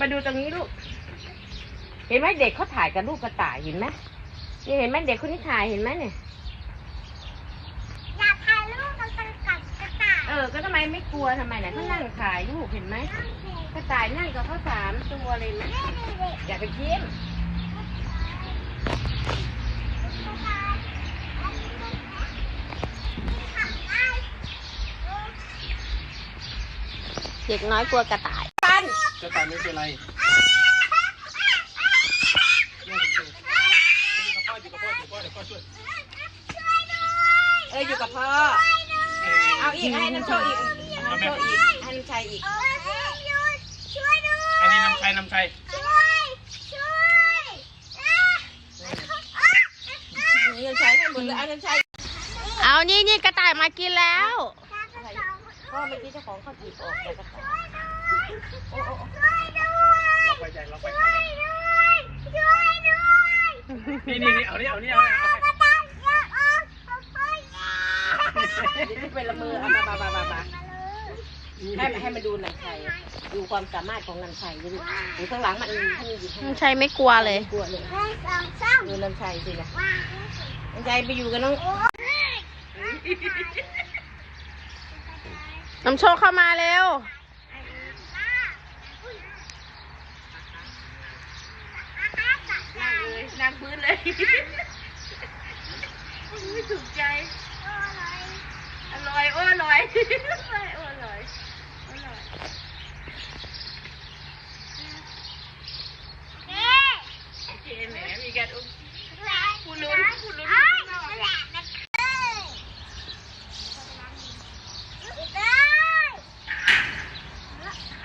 มาดูตรงนี้ลูก เห็นไหมเด็กเขาถ่ายกับลูกกระต่ายเห็นไหมนี่เห็นไหมเด็กคนนี้ถ่ายเห็นไหมเนี่ย อยากถ่ายรูปกับกระกับกระต่ายเออ ก็ทำไมไม่กลัวทำไมเนี่ยเขานั่งถ่ายลูกเห็นไหมกระต่ายนั่งกับเขาสามตัวเลยนะนี่นี่นี่อย่าไปยิ้มเด็กน้อยกลัวกระต่ายปัน จะตายไม่เป็นไรอยู่กับพ่ออยู่กับพ่ออยู่กับพ่อเดี๋ยวพ่อช่วยเอออยู่กับพ่อ เอาอีกให้น้ำโชว์อีกน้ำโชว์อีกให้น้ำชัยอีกช่วยด้วยอันนี้น้ำชัยน้ำชัยช่วยช่วยน้ำชัยให้หมดเลยเอาน้ำชัย เอานี่นี่กระต่ายมากินแล้ว พ่อเมื่อกี้เจ้าของเขาจีบออกแต่กระต่ายโอ้โอ้โอ้ล็อกไปใจล็อกไปนี่นี่นี่เอานี่เอานี่เอานี่เอาเดี๋ยวจะเป็นละเมอเอามามามามามาให้ให้มาดูนันชัยดูความสามารถของนันชัยดูดูข้างหลังมันมันอยู่ข้างหลังใช่ไม่กลัวเลย กลัวเลยดูนันชัยสินะนันชัยไปอยู่กับน้อง น้ำโชคเข้ามาเร็ว นั่งเลยนั่งพื้นเลยไม่ถูกใจอร่อยอร่อยโอ้อร่อยอร่อยโอเคแหมมีการอุ้ม คุณลุ้นคุณลุ้น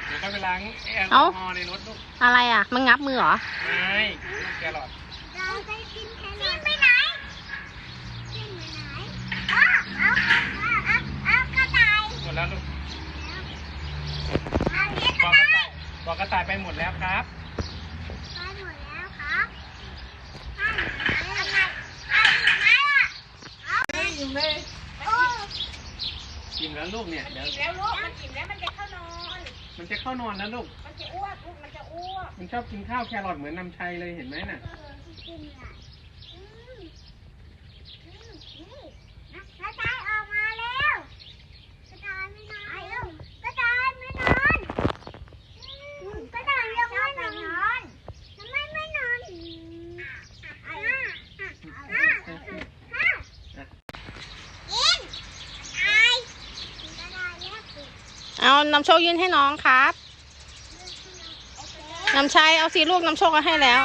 เดี๋ยวก็ไป ล้างแอลกอเอ้าฮอล์ในรถลูกอะไรอะ มันงับมือเหรอ ไม่แกหลอดเราได้กินแค่นี้ไปไหนกินไปไหนอ้าวเอาเอาเอาเอากระต่ายหมดแล้วลูกเอาเลี้ยงบกอระกกระต่าต่ายยบอกกระต่ายไปหมดแล้วครับ ไปหมดแล้วครับไปหมดแล้วเอาอีกไหมอะเอาอีกไหมโอ้ กินแล้วลูกเนี่ยเดี๋ยวอิ่มแล้วลูกมันอิ่มแล้วมันจะเข้านอน มันจะเข้านอนแล้วลูก มันจะอ้วกลูกมันจะอ้วก มันชอบกินข้าวแครอทเหมือนน้ำชัยเลยเห็นไหมน่ะ กินอะอืมอืมนี่นะกระต่ายออกมาแล้วกระต่ายไม่นอนเร็วกระต่ายไม่นอนอืมกระต่ายยังไม่นอนทำไมไม่นอนอ่าอ่าอ่าอ่าอ่ากินกระต่ายกระต่ายแล้วสิ เอาน้ำโชคยื่นให้น้องครับน้ำชัยเอาสีลูกน้ำโชคก็ให้แล้ว